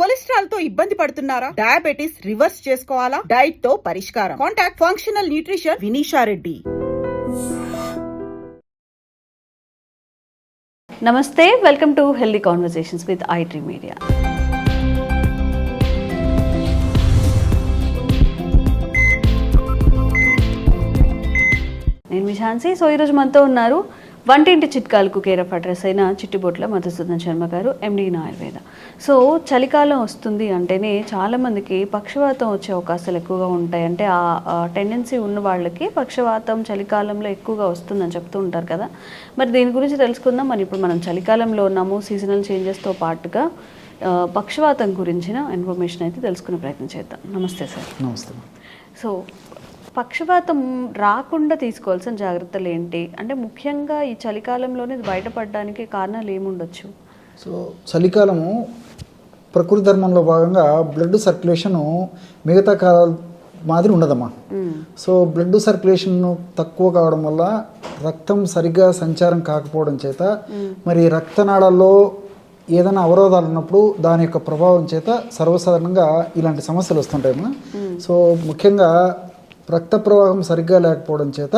కొలెస్ట్రాల్తో ఇబ్బంది పడుతున్నారా? Diabetes reverse చేసుకోవాలా? డైట్తో పరిష్కారం. Contact functional nutrition Vinisha Reddy నమస్తే welcome to healthy conversations with ఐట్రీ media నేను మీ ఝాన్సీ. సో ఈరోజు మనతో ఉన్నారు వంటింటి చిట్కాలకు కేర్ ఆఫ్ అడ్రస్ అయిన చిట్టిబొట్ల మధుసూదన్ శర్మ గారు ఎండి ఆయుర్వేద సో చలికాలం వస్తుంది అంటేనే చాలామందికి పక్షవాతం వచ్చే అవకాశాలు ఎక్కువగా ఉంటాయి. అంటే ఆ టెండెన్సీ ఉన్న వాళ్ళకి పక్షవాతం చలికాలంలో ఎక్కువగా వస్తుందని చెప్తూ ఉంటారు కదా. మరి దీని గురించి తెలుసుకుందాం. మరి ఇప్పుడు మనం చలికాలంలో ఉన్నాము సీజనల్ చేంజెస్తో పాటుగా పక్షవాతం గురించిన ఇన్ఫర్మేషన్ అయితే తెలుసుకునే ప్రయత్నం చేద్దాం. నమస్తే సార్. నమస్తే. సో పక్షపాతం రాకుండా తీసుకోవాల్సిన జాగ్రత్తలు ఏంటి? అంటే ముఖ్యంగా ఈ చలికాలంలోనే బయటపడడానికి కారణాలు ఏముండొచ్చు? సో చలికాలము ప్రకృతి ధర్మంలో భాగంగా బ్లడ్ సర్క్యులేషను మిగతా కాలాల మాదిరి ఉండదమ్మా. మ్మ్. సో బ్లడ్ సర్క్యులేషన్ తక్కువ కావడం వల్ల రక్తం సరిగ్గా సంచారం కాకపోవడం చేత మరి రక్తనాళాల్లో ఏదైనా అవరోధాలు ఉన్నప్పుడు దాని యొక్క ప్రభావం చేత సర్వసాధారణంగా ఇలాంటి సమస్యలు వస్తుంటాయమ్మా. సో ముఖ్యంగా రక్త ప్రవాహం సరిగ్గా లేకపోవడం చేత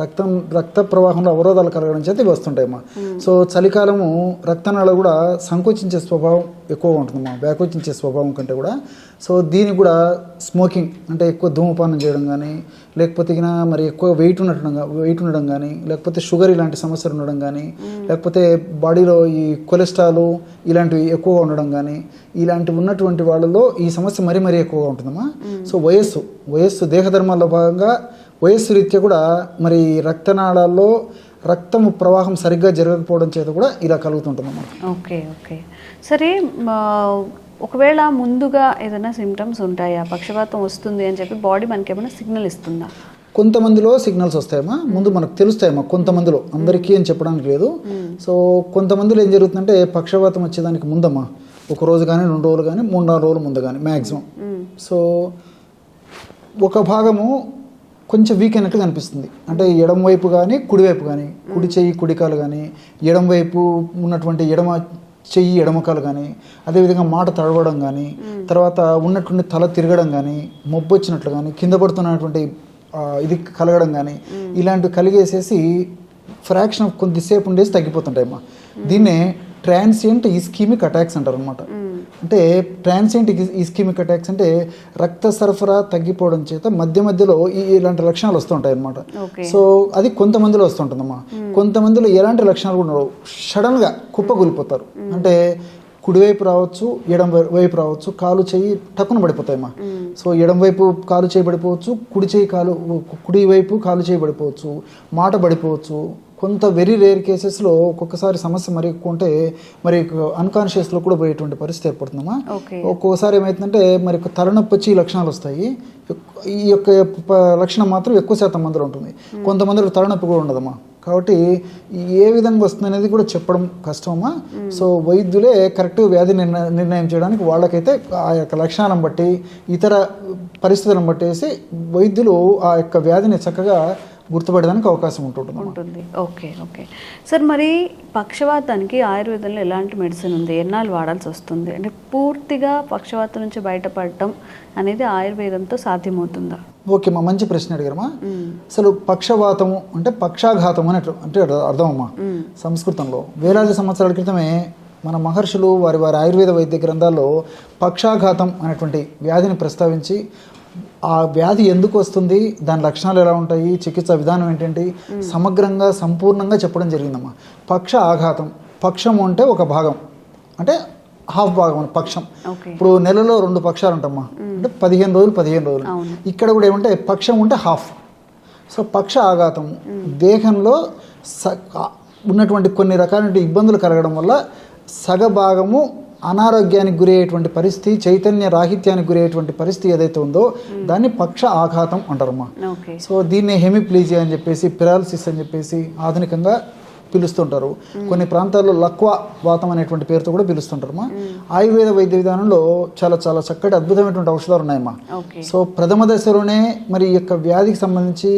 రక్తం రక్త ప్రవాహంలో అవరోధాలు కలగడం చేత ఇవి వస్తుంటాయమ్మా. సో చలికాలము రక్తనాళ కూడా సంకోచించే స్వభావం ఎక్కువగా ఉంటుందమ్మా. వ్యాకోచించే స్వభావం కంటే కూడా. సో దీనికి కూడా స్మోకింగ్ అంటే ఎక్కువ ధూమపానం చేయడం కానీ లేకపోతే ఇక మరి ఎక్కువ వెయిట్ ఉండటం వెయిట్ ఉండడం కానీ లేకపోతే షుగర్ ఇలాంటి సమస్యలు ఉండడం కానీ లేకపోతే బాడీలో ఈ కొలెస్ట్రాల్ ఇలాంటివి ఎక్కువగా ఉండడం కానీ ఇలాంటివి ఉన్నటువంటి వాళ్ళలో ఈ సమస్య మరీ మరీ ఎక్కువగా ఉంటుందమ్మా. సో వయస్సు వయస్సు దేహధర్మాల్లో భాగంగా వయస్సు రీత్యా కూడా మరి రక్తనాళాల్లో రక్తము ప్రవాహం సరిగ్గా జరగకపోవడం చేత కూడా ఇలా కలుగుతుంటుందన్నమాట. Okay okay. సరే ఒకవేళ ముందుగా ఏదైనా సిమ్టమ్స్ ఉంటాయా? పక్షపాతం వస్తుంది అని చెప్పి బాడీ మనకి ఏమైనా సిగ్నల్ ఇస్తుందా? కొంతమందిలో సిగ్నల్స్ వస్తాయమ్మా. ముందు మనకు తెలుస్తాయమ్మా కొంతమందిలో. అందరికీ అని చెప్పడానికి లేదు. సో కొంతమందిలో ఏం జరుగుతుందంటే పక్షవాతం వచ్చేదానికి ముందమ్మా. ఒక రోజు కానీ రెండు రోజులు కానీ మూడు నాలుగు రోజులు ముందు కానీ మ్యాక్సిమం సో ఒక భాగము కొంచెం వీక్ అయినట్టు కనిపిస్తుంది అంటే ఎడమ వైపు కానీ కుడివైపు కానీ కుడి చెయ్యి కుడికాలు కానీ ఎడమ వైపు ఉన్నటువంటి ఎడమ చెయ్యి ఎడమకాలు కానీ అదేవిధంగా మాట తడవడం కానీ తర్వాత ఉన్నటువంటి తల తిరగడం కానీ మొబ్బు వచ్చినట్లు కానీ కింద పడుతున్నటువంటి ఇది కలగడం కానీ ఇలాంటివి కలిగేసేసి ఫ్రాక్షన్ ఆఫ్ కొద్దిసేపు ఉండేసి తగ్గిపోతుంటాయి అమ్మా దీన్నే ట్రాన్సియంట్ ఇస్కీమిక్ అటాక్స్ అంటారు అనమాట అంటే ట్రాన్సియంట్ ఇస్కీమిక్ అటాక్స్ అంటే రక్త సరఫరా తగ్గిపోవడం చేత మధ్య మధ్యలో ఈ ఇలాంటి లక్షణాలు వస్తుంటాయి అనమాట సో అది కొంతమందిలో వస్తుంటుందమ్మా. కొంతమందిలో ఎలాంటి లక్షణాలు కూడా ఉండవు. సడన్గా కుప్పగూలిపోతారు అంటే కుడివైపు రావచ్చు ఎడం వైపు రావచ్చు కాలు చేయి టక్కున పడిపోతాయమ్మా. సో ఎడం వైపు కాలు చేయి పడిపోవచ్చు కుడి చేయి కాలు కుడి వైపు కాలు చేయి పడిపోవచ్చు మాట పడిపోవచ్చు కొంత వెరీ రేర్ కేసెస్లో ఒక్కొక్కసారి సమస్య మరి ఎక్కువ ఉంటే మరి అన్కాన్షియస్లో కూడా పోయేటువంటి పరిస్థితి ఏర్పడుతుందమ్మా. ఒక్కోసారి ఏమవుతుందంటే మరి తలనొప్పి వచ్చి ఈ లక్షణాలు వస్తాయి. ఈ యొక్క లక్షణం మాత్రం ఎక్కువ శాతం మందిలో ఉంటుంది. కొంతమందిలో తలనొప్పి కూడా ఉండదమ్మా. కాబట్టి ఏ విధంగా వస్తుంది అనేది కూడా చెప్పడం కష్టమమ్మా. సో వైద్యులే కరెక్ట్ వ్యాధి నిర్ణ- నిర్ణయం చేయడానికి వాళ్ళకైతే ఆ యొక్క లక్షణాలను బట్టి ఇతర పరిస్థితులను బట్టేసి వైద్యులు ఆ యొక్క వ్యాధిని చక్కగా గుర్తుపడడానికి అవకాశం ఉంటుంటుంది ఉంటుంది. Okay okay. సార్ మరి పక్షవాతానికి ఆయుర్వేదంలో ఎలాంటి మెడిసిన్ ఉంది? ఎన్నాళ్ళు వాడాల్సి వస్తుంది? అంటే పూర్తిగా పక్షవాతం నుంచి బయటపడటం అనేది ఆయుర్వేదంతో సాధ్యమవుతుందా? ఓకే మా మంచి ప్రశ్న అడిగారమ్మా. అసలు పక్షవాతము అంటే పక్షాఘాతం అని అంటే అర్థమమ్మా. సంస్కృతంలో. వేలాది సంవత్సరాల క్రితమే మన మహర్షులు వారి వారి ఆయుర్వేద వైద్య గ్రంథాల్లో పక్షాఘాతం అనేటువంటి వ్యాధిని ప్రస్తావించి ఆ వ్యాధి ఎందుకు వస్తుంది? దాని లక్షణాలు ఎలా ఉంటాయి? చికిత్స విధానం ఏంటంటే? సమగ్రంగా సంపూర్ణంగా చెప్పడం జరిగిందమ్మా. పక్ష ఆఘాతం. పక్షము అంటే ఒక భాగం. అంటే హాఫ్ భాగం పక్షం. ఇప్పుడు నెలలో రెండు పక్షాలు ఉంటామ్మా అంటే పదిహేను రోజులు పదిహేను రోజులు. ఇక్కడ కూడా ఏమంటే పక్షం ఉంటే హాఫ్. సో పక్ష ఆఘాతం. దేహంలో ఉన్నటువంటి కొన్ని రకాల ఇబ్బందులు కలగడం వల్ల సగభాగము అనారోగ్యానికి గురయ్యేటువంటి పరిస్థితి చైతన్య రాహిత్యానికి గురయ్యేటువంటి పరిస్థితి ఏదైతే ఉందో దాన్ని పక్ష ఆఘాతం అంటారమ్మా. సో దీన్ని హెమిప్లీజియా అని చెప్పేసి పిరాలసిస్ అని చెప్పేసి ఆధునికంగా పిలుస్తుంటారు. కొన్ని ప్రాంతాల్లో లక్వా వాతం అనేటువంటి పేరుతో కూడా పిలుస్తుంటారమ్మా. ఆయుర్వేద వైద్య విధానంలో చాలా చాలా చక్కటి అద్భుతమైనటువంటి ఔషధాలు ఉన్నాయమ్మా. సో ప్రథమ దశలోనే మరి ఈ యొక్క వ్యాధికి సంబంధించి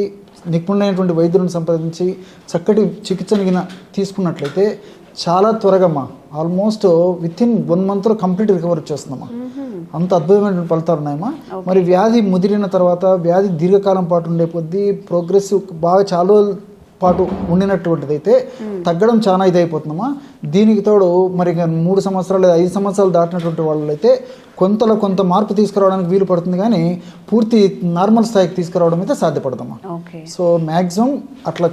నిపుణులైనటువంటి వైద్యులను సంప్రదించి చక్కటి చికిత్సను గిన తీసుకున్నట్లయితే చాలా త్వరగా ఆల్మోస్ట్ విత్ ఇన్ వన్ మంత్లో కంప్లీట్ రికవర్ వచ్చేస్తుందమ్మా. అంత అద్భుతమైన ఫలితాలు ఉన్నాయమ్మా. మరి వ్యాధి ముదిరిన తర్వాత వ్యాధి దీర్ఘకాలం పాటు ఉండే కొద్దీ ప్రోగ్రెసివ్ బాగా చాలా రోజుల పాటు ఉండినటువంటిది అయితే తగ్గడం చాలా ఇదైపోతుందమ్మా. దీనికి తోడు మరి మూడు సంవత్సరాలు లేదా ఐదు సంవత్సరాలు దాటినటువంటి వాళ్ళు అయితే కొంతలో కొంత మార్పు తీసుకురావడానికి వీలు పడుతుంది కానీ పూర్తి నార్మల్ స్థాయికి తీసుకురావడం అయితే సాధ్యపడదమ్మా. సో మ్యాక్సిమం అట్లా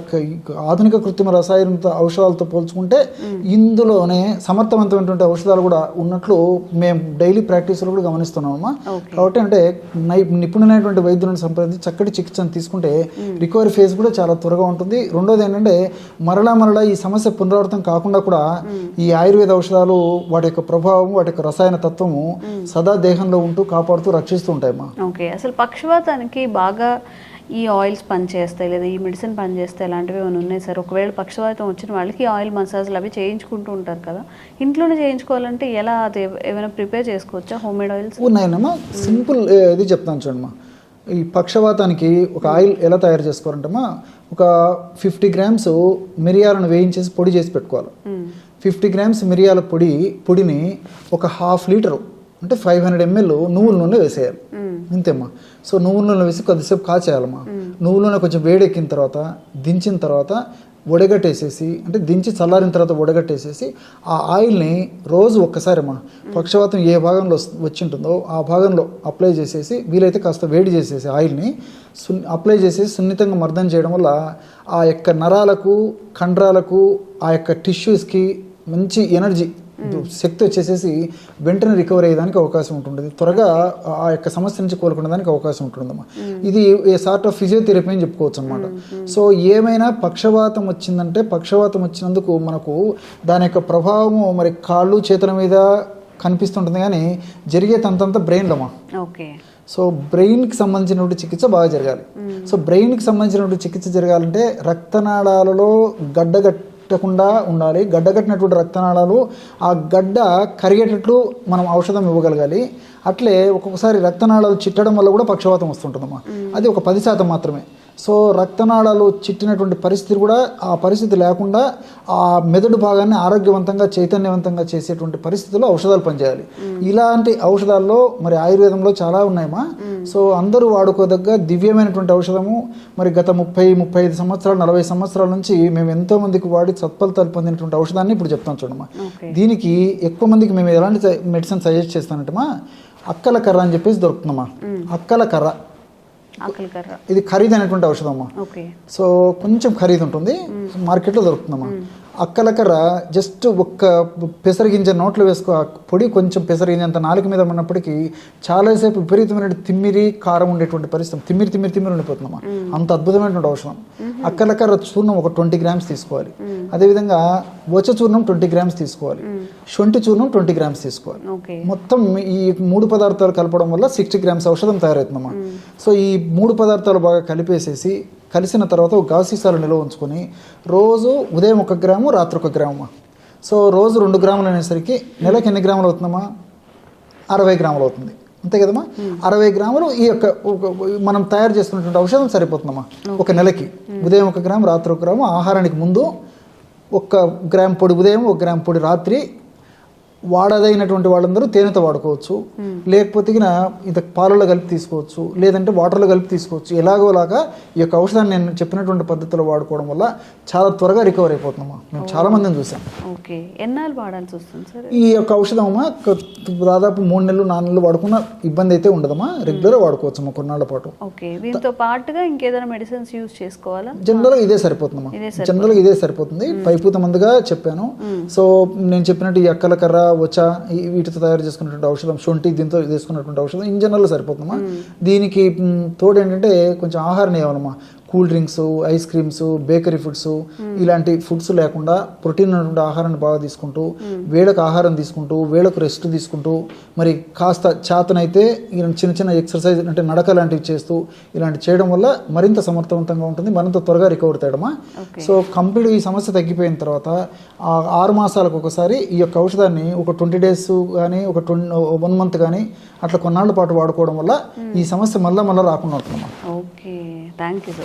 ఆధునిక కృత్రిమ రసాయన ఔషధాలతో పోల్చుకుంటే ఇందులోనే సమర్థవంతమైనటువంటి ఔషధాలు కూడా ఉన్నట్లు మేము డైలీ ప్రాక్టీస్లో కూడా గమనిస్తున్నామమ్మా. కాబట్టి అంటే నై- నిపుణులైనటువంటి వైద్యులను సంప్రదించి చక్కటి చికిత్సను తీసుకుంటే రికవరీ ఫేజ్ కూడా చాలా త్వరగా ఉంటుంది. రెండోది ఏంటంటే మరలా మరలా ఈ సమస్య పునరావృతం కాకుండా కూడా ఈ ఆయుర్వేద ఔషధాలు వాటి యొక్క ప్రభావం వాటి యొక్క రసాయన తత్వము సదా దేహంలో ఉంటూ కాపాడుతూ రక్షిస్తూ ఉంటాయమ్మా. ఓకే. అసలు పక్షవాతానికి బాగా ఈ ఆయిల్స్ పనిచేస్తాయి లేదా ఈ మెడిసిన్ పనిచేస్తాయి ఇలాంటివి ఏమైనా ఉన్నాయి సార్? ఒకవేళ పక్షవాతం వచ్చిన వాళ్ళకి ఆయిల్ మసాజ్లు అవి చేయించుకుంటూ ఉంటారు కదా. ఇంట్లోనే చేయించుకోవాలంటే ఎలా అది ఏమైనా ప్రిపేర్ చేసుకోవచ్చా? Home made oils? ఉన్నాయన్నమా సింపుల్ ఇది చెప్తాను చూడమ్మా. ఈ పక్షవాతానికి ఒక ఆయిల్ ఎలా తయారు చేసుకోవాలంటమ్మా? ఒక ఫిఫ్టీ గ్రామ్స్ మిరియాలను వేయించేసి పొడి చేసి పెట్టుకోవాలి. ఫిఫ్టీ గ్రామ్స్ మిరియాల పొడి పొడిని ఒక హాఫ్ లీటరు అంటే ఫైవ్ హండ్రెడ్ ఎంఎల్ నువ్వుల నూనె వేసేయాలి. అంతేమ్మా సో నువ్వుల నూనె వేసి కొద్దిసేపు కాచేయాలమ్మా. నువ్వుల నూనె కొంచెం వేడెక్కిన తర్వాత దించిన తర్వాత వడగట్టేసేసి అంటే దించి చల్లారిన తర్వాత వడగట్టేసేసి ఆ ఆయిల్ని రోజు ఒక్కసారమ్మా పక్షవాతం ఏ భాగంలో వస్- వచ్చి ఉంటుందో ఆ భాగంలో అప్లై చేసేసి వీలైతే కాస్త వేడి చేసేసి ఆయిల్ని సున్ అప్లై చేసేసి సున్నితంగా మర్దన చేయడం వల్ల ఆ యొక్క నరాలకు కండరాలకు ఆ యొక్క టిష్యూస్కి మంచి ఎనర్జీ శక్తి వచ్చేసేసి వెంటనే రికవర్ అయ్యేదానికి అవకాశం ఉంటుంది త్వరగా ఆ యొక్క సమస్య నుంచి కోలుకునేదానికి అవకాశం ఉంటుందమ్మా. ఇది ఏ సార్ట్ ఆఫ్ ఫిజియోథెరపీ అని చెప్పుకోవచ్చు అనమాట సో ఏమైనా పక్షవాతం వచ్చిందంటే పక్షవాతం వచ్చినందుకు మనకు దాని యొక్క ప్రభావము మరి కాళ్ళు చేతుల మీద కనిపిస్తుంటుంది కానీ జరిగే తంతంతా బ్రెయిన్లోమా ఓకే. సో బ్రెయిన్కి సంబంధించినటువంటి చికిత్స బాగా జరగాలి. సో బ్రెయిన్కి సంబంధించినటువంటి చికిత్స జరగాలంటే రక్తనాళాలలో గడ్డగట్టకుండా ఉండాలి. గడ్డగట్టినటువంటి రక్తనాళాలు ఆ గడ్డ కరిగేటట్లు మనం ఔషధం ఇవ్వగలగాలి. అట్లే ఒక్కొక్కసారి రక్తనాళాలు చిట్టడం వల్ల కూడా పక్షవాతం వస్తుంటుందమ్మా. అది ఒక పది శాతం మాత్రమే. సో రక్తనాళాలు చిట్టినటువంటి పరిస్థితి కూడా ఆ పరిస్థితి లేకుండా ఆ మెదడు భాగాన్ని ఆరోగ్యవంతంగా చైతన్యవంతంగా చేసేటువంటి పరిస్థితుల్లో ఔషధాలు పనిచేయాలి. ఇలాంటి ఔషధాల్లో మరి ఆయుర్వేదంలో చాలా ఉన్నాయమ్మా. సో అందరూ వాడుకోదగ్గ దివ్యమైనటువంటి ఔషధము. మరి గత ముప్పై ముప్పై ఐదు సంవత్సరాలు నలభై సంవత్సరాల నుంచి మేము ఎంతో మందికి వాడి సత్ఫలితాలు పొందినటువంటి ఔషధాన్ని ఇప్పుడు చెప్తాం చూడమ్మా. దీనికి ఎక్కువ మందికి మేము ఎలాంటి మెడిసిన్ సజెస్ట్ చేస్తానంటమా అక్కల కర్ర అని చెప్పేసి దొరుకుతుందమ్మా. అక్కల కర్ర. ఇది ఖరీదైనటువంటి ఔషధం అమ్మా సో కొంచెం ఖరీదు ఉంటుంది. మార్కెట్లో దొరుకుతుందమ్మా. అక్కలకర జస్ట్ ఒక్క పెసరగింజ నోట్లో వేసుకో ఆ పొడి కొంచెం పెసరగింజంత నాలుగు మీద ఉన్నప్పటికీ చాలాసేపు విపరీతమైన తిమ్మిరి కారం ఉండేటువంటి పరిస్థితి. తిమ్మిరి తిమ్మిరి తిమ్మిరి ఉండిపోతుందమ్మా అంత అద్భుతమైనటువంటి ఔషధం. అక్కలకర చూర్ణం ఒక ట్వంటీ గ్రామ్స్ తీసుకోవాలి. అదేవిధంగా వచ చూర్ణం ట్వంటీ గ్రామ్స్ తీసుకోవాలి. శొంఠి చూర్ణం ట్వంటీ గ్రామ్స్ తీసుకోవాలి. మొత్తం ఈ మూడు పదార్థాలు కలపడం వల్ల సిక్స్టీ గ్రామ్స్ ఔషధం తయారవుతుందమ్మా సో ఈ మూడు పదార్థాలు బాగా కలిపేసేసి కలిసిన తర్వాత ఒక గాజు సీసాలు నిల్వ ఉంచుకొని రోజు ఉదయం ఒక గ్రాము రాత్రి ఒక గ్రామమ్మా సో రోజు రెండు గ్రాములు అనేసరికి నెలకు ఎన్ని గ్రాములు అవుతుందమ్మా? అరవై గ్రాములు అవుతుంది. అంతే కదమ్మా? అరవై గ్రాములు ఈ యొక్క ఒక- మనం తయారు చేసుకున్నటువంటి ఔషధం సరిపోతుందమ్మా. ఒక నెలకి. ఉదయం ఒక గ్రాము రాత్రి ఒక గ్రాము ఆహారానికి ముందు ఒక గ్రామ్ పొడి ఉదయం ఒక గ్రామ్ పొడి రాత్రి వాడదైనటువంటి వాళ్ళందరూ తేనెతో వాడుకోవచ్చు. లేకపోతే ఇది పాలలో కలిపి తీసుకోవచ్చు. లేదంటే వాటర్లో కలిపి తీసుకోవచ్చు. ఎలాగోలాగా ఈ యొక్క ఔషధాన్ని నేను చెప్పినటువంటి పద్ధతిలో వాడుకోవడం వల్ల చాలా త్వరగా రికవర్ అయిపోతున్నామా? మేము చాలా మందిని చూసాం. ఓకే. ఎన్నాళ్ళు వాడాల్సి వస్తుంది సార్? ఈ యొక్క ఔషధం అమ్మా దాదాపు మూడు నెలలు నాలుగు నెలలు వాడుకున్న ఇబ్బంది అయితే ఉండదమ్మా. రెగ్యులర్గా వాడుకోవచ్చు అమ్మా కొన్నాళ్ళ పాటు. ఓకే. దీంతో పాటుగా ఇంకేదైనా మెడిసిన్స్ యూజ్ చేసుకోవాలా? జనరల్గా ఇదే సరిపోతుందమ్మా. ఇదే జనరల్గా ఇదే సరిపోతుంది. పైపూత మందుగా చెప్పాను. సో నేను చెప్పినట్టు ఈ అక్కల కర్ర వచ్చ ఈ- వీటితో తయారు చేసుకున్నటువంటి ఔషధం శొంఠి దీంతో తీసుకున్నటువంటి ఔషధం ఇన్ జనరల్ సరిపోతుందమ్మా. దీనికి తోడు ఏంటంటే కొంచెం ఆహారం ఇవ్వాలమ్మా cool drinks ice creams bakery foods ఇలాంటి ఫుడ్స్ లేకుండా ప్రోటీన్ ఉన్నటువంటి ఆహారాన్ని బాగా తీసుకుంటూ వేళకు ఆహారం తీసుకుంటూ వేళకు రెస్ట్ తీసుకుంటూ మరి కాస్త చేతనైతే ఇలాంటి చిన్న చిన్న ఎక్సర్సైజ్ అంటే నడక లాంటివి చేస్తూ ఇలాంటి చేయడం వల్ల మరింత సమర్థవంతంగా ఉంటుంది మరింత త్వరగా రికవర్ తేయడమా Okay. సో కంప్లీట్ ఈ సమస్య తగ్గిపోయిన తర్వాత ఆ ఆరు మాసాలకు ఒకసారి ఈ యొక్క ఔషధాన్ని ఒక ట్వంటీ డేస్ కానీ ఒక ట్వంటీ వన్ మంత్ కానీ అట్లా కొన్నాళ్ళ పాటు వాడుకోవడం వల్ల ఈ సమస్య మళ్ళీ మళ్ళీ రాకుండా ఉంటుందమ్మా. Okay. Thank you so